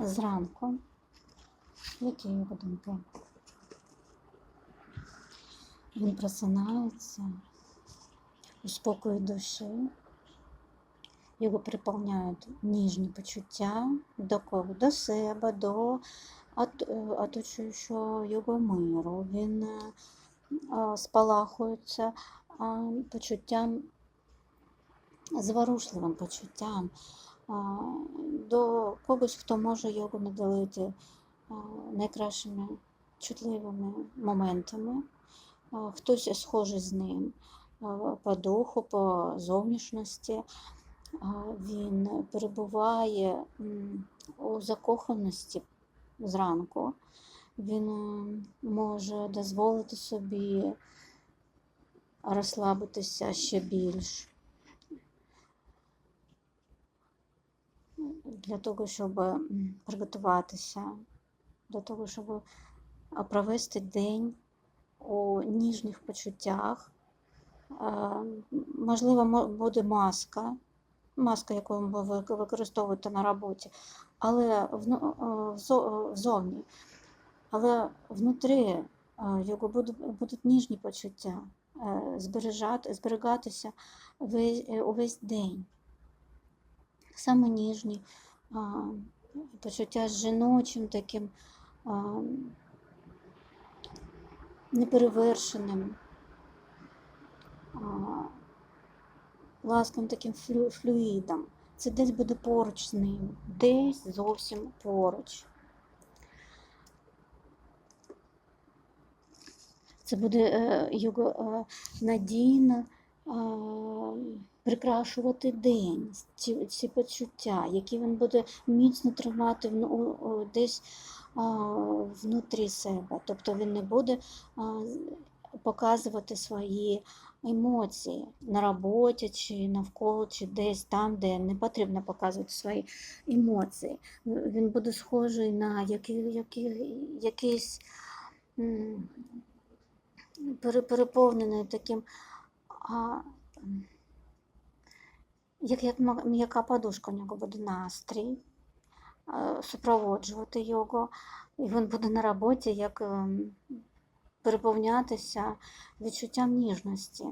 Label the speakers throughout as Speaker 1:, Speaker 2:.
Speaker 1: Зранку. Які його думки? Він просинається у спокої душі. Його приповняють ніжні почуття до кого? До себе, до е, оточуючого його миру. Він е, а, спалахується почуттям, зворушливим почуттям до когось, хто може його наділити а, найкращими чутливими моментами. Хтось схожий з ним по духу, по зовнішності. Він перебуває у закоханості зранку. Він може дозволити собі розслабитися ще більш для того, щоб приготуватися, для того, щоб провести день у ніжних почуттях. Можливо, буде маска, маска, яку ви вик- використовуєте на роботі, але взовні. Але внутрі його будуть, ніжні почуття, е, зберігатися е, увесь день. Саме ніжні почуття з жіночим таким неперевершеним, а, ласкавим таким флюїдом. Це десь буде поруч з ним, десь зовсім поруч. Це буде е, його е, надійно е, прикрашувати день, ці, ці почуття, які він буде міцно тримати у- десь внутрі себе. Тобто він не буде показувати свої емоції на роботі, чи навколо, чи десь там, де не потрібно показувати свої емоції. Він буде схожий на який, який, якийсь. переповнений таким, а, як, як м'яка подушка у нього буде настрій, е, супроводжувати його, і він буде на роботі як ем, переповнятися відчуттям ніжності.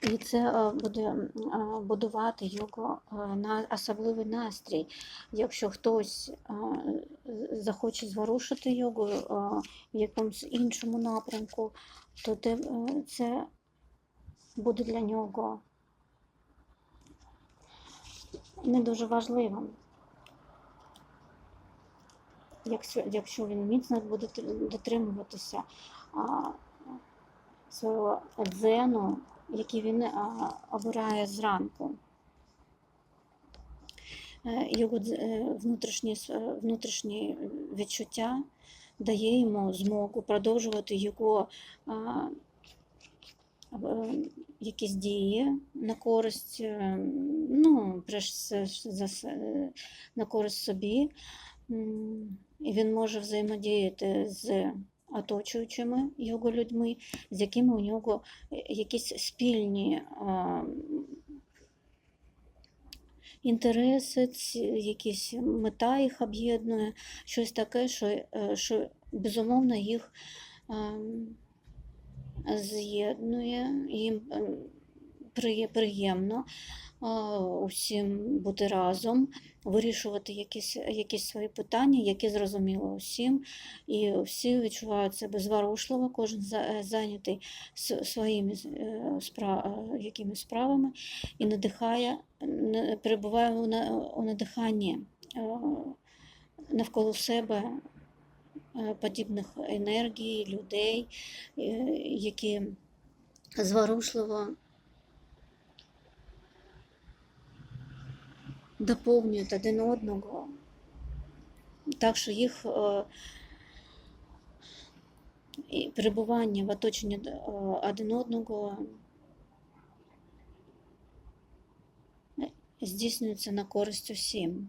Speaker 1: І це е, буде е, будувати його е, на особливий настрій. Якщо хтось захоче зворушити його в якомусь іншому напрямку, то це буде для нього не дуже важливим. Якщо, якщо він міцно буде дотримуватися свого дзену, який він обирає зранку. Е, Його дз- е, внутрішні відчуття дає йому змогу продовжувати його е, якісь дії на користь, ну, на користь собі. І він може взаємодіяти з оточуючими його людьми, з якими у нього е, якісь спільні а, інтереси, якісь мета їх об'єднує, щось таке, що, е, що безумовно їх ем, з'єднує, їм ем, приємно усім бути разом, вирішувати якісь, якісь свої питання, які зрозуміло усім, і всі відчувають себе зворушливо, кожен зайнятий своїми е, е, якимись справами і надихає, перебуває у надиханні е, навколо себе подібних енергій, людей, які зворушливо доповнюють один одного, так що їх і перебування в оточенні е, один одного здійснюється на користь усім.